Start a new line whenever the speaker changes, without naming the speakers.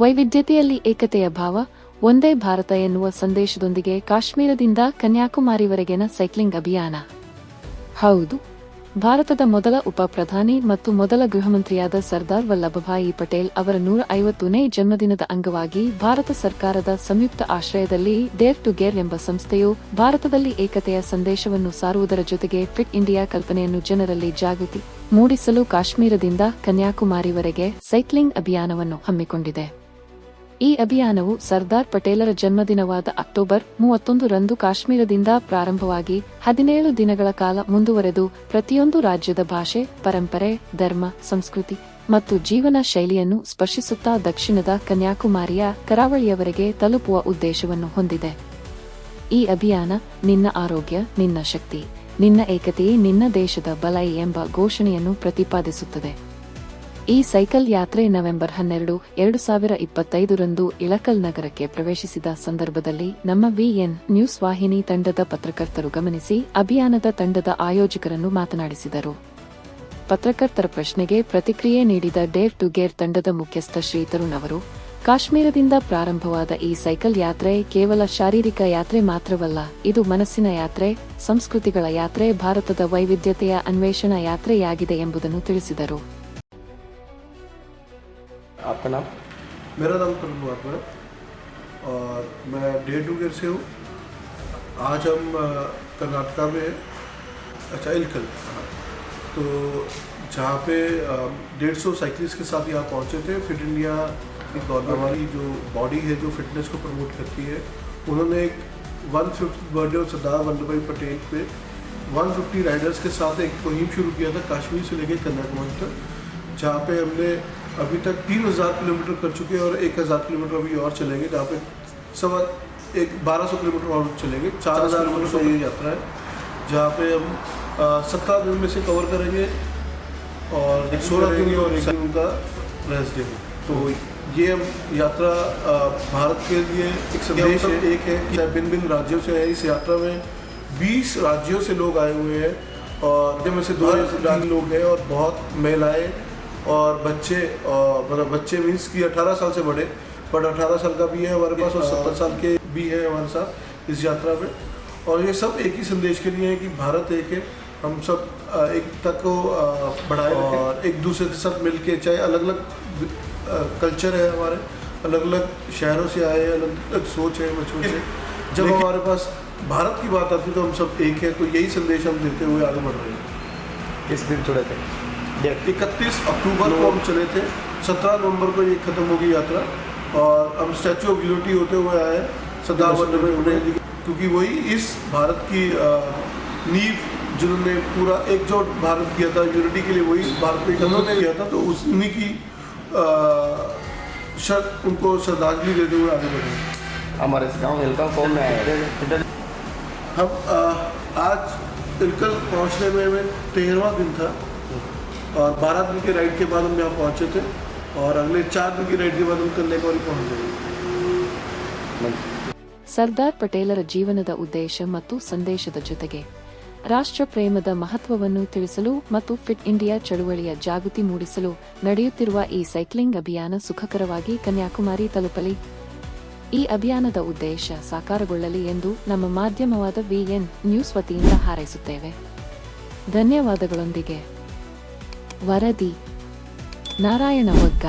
ವೈವಿಧ್ಯತೆಯಲ್ಲಿ ಏಕತೆಯ ಭಾವ, ಒಂದೇ ಭಾರತ ಎನ್ನುವ ಸಂದೇಶದೊಂದಿಗೆ ಕಾಶ್ಮೀರದಿಂದ ಕನ್ಯಾಕುಮಾರಿವರೆಗಿನ ಸೈಕ್ಲಿಂಗ್ ಅಭಿಯಾನ. ಹೌದು, ಭಾರತದ ಮೊದಲ ಉಪ ಪ್ರಧಾನಿ ಮತ್ತು ಮೊದಲ ಗೃಹಮಂತ್ರಿಯಾದ ಸರ್ದಾರ್ ವಲ್ಲಭಭಾಯಿ ಪಟೇಲ್ ಅವರ ನೂರ ಐವತ್ತನೇ ಜನ್ಮದಿನದ ಅಂಗವಾಗಿ ಭಾರತ ಸರ್ಕಾರದ ಸಂಯುಕ್ತ ಆಶ್ರಯದಲ್ಲಿ ಡೇರ್ ಟು ಗೇರ್ ಎಂಬ ಸಂಸ್ಥೆಯು ಭಾರತದಲ್ಲಿ ಏಕತೆಯ ಸಂದೇಶವನ್ನು ಸಾರುವುದರ ಜೊತೆಗೆ ಫಿಟ್ ಇಂಡಿಯಾ ಕಲ್ಪನೆಯನ್ನು ಜನರಲ್ಲಿ ಜಾಗೃತಿ ಮೂಡಿಸಲು ಕಾಶ್ಮೀರದಿಂದ ಕನ್ಯಾಕುಮಾರಿವರೆಗೆ ಸೈಕ್ಲಿಂಗ್ ಅಭಿಯಾನವನ್ನು ಹಮ್ಮಿಕೊಂಡಿದೆ. ಈ ಅಭಿಯಾನವು ಸರ್ದಾರ್ ಪಟೇಲರ ಜನ್ಮದಿನವಾದ ಅಕ್ಟೋಬರ್ ಮೂವತ್ತೊಂದು ರಂದು ಕಾಶ್ಮೀರದಿಂದ ಪ್ರಾರಂಭವಾಗಿ ಹದಿನೇಳು ದಿನಗಳ ಕಾಲ ಮುಂದುವರೆದು ಪ್ರತಿಯೊಂದು ರಾಜ್ಯದ ಭಾಷೆ, ಪರಂಪರೆ, ಧರ್ಮ, ಸಂಸ್ಕೃತಿ ಮತ್ತು ಜೀವನ ಶೈಲಿಯನ್ನು ಸ್ಪರ್ಶಿಸುತ್ತಾ ದಕ್ಷಿಣದ ಕನ್ಯಾಕುಮಾರಿಯ ಕರಾವಳಿಯವರೆಗೆ ತಲುಪುವ ಉದ್ದೇಶವನ್ನು ಹೊಂದಿದೆ. ಈ ಅಭಿಯಾನ ನಿನ್ನ ಆರೋಗ್ಯ, ನಿನ್ನ ಶಕ್ತಿ, ನಿನ್ನ ಏಕತೆಯೇ ನಿನ್ನ ದೇಶದ ಬಲ ಎಂಬ ಘೋಷಣೆಯನ್ನು ಪ್ರತಿಪಾದಿಸುತ್ತದೆ. ಈ ಸೈಕಲ್ ಯಾತ್ರೆ ನವೆಂಬರ್ ಹನ್ನೆರಡು, ಎರಡು ಸಾವಿರ ಇಪ್ಪತ್ತೈದರಂದು ಇಳಕಲ್ ನಗರಕ್ಕೆ ಪ್ರವೇಶಿಸಿದ ಸಂದರ್ಭದಲ್ಲಿ ನಮ್ಮ ವಿಎನ್ ನ್ಯೂಸ್ ವಾಹಿನಿ ತಂಡದ ಪತ್ರಕರ್ತರು ಗಮನಿಸಿ ಅಭಿಯಾನದ ತಂಡದ ಆಯೋಜಕರನ್ನು ಮಾತನಾಡಿಸಿದರು. ಪತ್ರಕರ್ತರ ಪ್ರಶ್ನೆಗೆ ಪ್ರತಿಕ್ರಿಯೆ ನೀಡಿದ ಡೇರ್ ಟು ಗೇರ್ ತಂಡದ ಮುಖ್ಯಸ್ಥ ಶ್ರೀ ತರುಣ್ ಅವರು, ಕಾಶ್ಮೀರದಿಂದ ಪ್ರಾರಂಭವಾದ ಈ ಸೈಕಲ್ ಯಾತ್ರೆ ಕೇವಲ ಶಾರೀರಿಕ ಯಾತ್ರೆ ಮಾತ್ರವಲ್ಲ, ಇದು ಮನಸ್ಸಿನ ಯಾತ್ರೆ, ಸಂಸ್ಕೃತಿಗಳ ಯಾತ್ರೆ, ಭಾರತದ ವೈವಿಧ್ಯತೆಯ ಅನ್ವೇಷಣಾ ಯಾತ್ರೆಯಾಗಿದೆ ಎಂಬುದನ್ನು ತಿಳಿಸಿದರು.
आपका नाम?
मेरा नाम महात्मा है और मैं डे टू गेर से हूँ। आज हम कर्नाटका में अच्छा इलकल। तो जहाँ पे डेढ़ सौ साइकिलिस्ट के साथ यहाँ पहुँचे थे फिट इंडिया की गवर्नमेंट की जो बॉडी है जो फिटनेस को प्रमोट करती है उन्होंने एक one fifth birthday of Sardar Vallabhbhai Patel पे 150 राइडर्स के साथ एक मुहिम शुरू किया था कश्मीर से लेकर कन्याकुमारी तक जहाँ पे हमने अभी तक तीन हज़ार किलोमीटर कर चुके हैं और एक हज़ार किलोमीटर अभी और चलेंगे जहाँ पे सवा एक बारह सौ किलोमीटर और चलेंगे। चार हज़ार किलोमीटर की ये यात्रा है जहाँ पे हम सत्रह दिन में से कवर करेंगे और एक सोलह दिन और एक दिन उनका रेस्ट डे तो ये हम यात्रा भारत के लिए एक संदेश है। एक है कि भिन्न भिन्न राज्यों से है इस यात्रा में 20 राज्यों से लोग आए हुए हैं और जिनमें से दो राज्य लोग हैं और बहुत महिलाएँ और बच्चे और मतलब बच्चे मीन्स कि 18 साल से बड़े बट 18 साल का भी है हमारे पास और 70 साल के भी है हमारे साथ इस यात्रा में। और ये सब एक ही संदेश के लिए है कि भारत एक है हम सब एकता को बढ़ाए और एक दूसरे के साथ मिलके चाहे अलग अलग कल्चर है हमारे अलग अलग शहरों से आए हैं अलग अलग सोच है बच्चों से। जब हमारे पास भारत की बात आती है तो हम सब एक है तो यही संदेश हम देते हुए आगे बढ़ रहे हैं।
किस दिन जुड़े थे। डेट
इकतीस अक्टूबर को हम चले थे। सत्रह नवंबर को ये खत्म होगी यात्रा और हम स्टैचू ऑफ़ यूनिटी होते हुए आए हैं। सरदार वल्लभ भाई पटेल जी क्योंकि वही इस भारत की नींव जिन्होंने पूरा एकजुट भारत किया था यूनिटी के लिए वही भारत को इकट्ठा किया था तो उस उन्हीं की शर्त उनको श्रद्धांजलि देते हुए आगे बढ़े।
हमारे गाँव हिलका कौन में आए
हम आज इलकल पहुँचने में तेरहवा दिन था। और बारह दिन के राइड के बाद हम यहाँ पहुंचे थे और अगले चार दिन की राइड के बाद हम कन्याकुमारी पहुंच जाएंगे
ಸರ್ದಾರ್ ಪಟೇಲರ ಜೀವನದ ಉದ್ದೇಶ ಮತ್ತು ಸಂದೇಶದ ಜೊತೆಗೆ ರಾಷ್ಟ್ರ ಪ್ರೇಮದ ಮಹತ್ವವನ್ನು ತಿಳಿಸಲು ಮತ್ತು ಫಿಟ್ ಇಂಡಿಯಾ ಚಳುವಳಿಯ ಜಾಗೃತಿ ಮೂಡಿಸಲು ನಡೆಯುತ್ತಿರುವ ಈ ಸೈಕ್ಲಿಂಗ್ ಅಭಿಯಾನ ಸುಖಕರವಾಗಿ ಕನ್ಯಾಕುಮಾರಿ ತಲುಪಲಿ ಈ ಅಭಿಯಾನದ ಉದ್ದೇಶ ಸಾಕಾರಗೊಳ್ಳಲಿ ಎಂದು ನಮ್ಮ ಮಾಧ್ಯಮವಾದ ವಿಎನ್ ನ್ಯೂಸ್ ವತಿಯಿಂದ ಹಾರೈಸುತ್ತೇವೆ ಧನ್ಯವಾದಗಳೊಂದಿಗೆ ವರದಿ. ನಾರಾಯಣ ವಗ್ಗ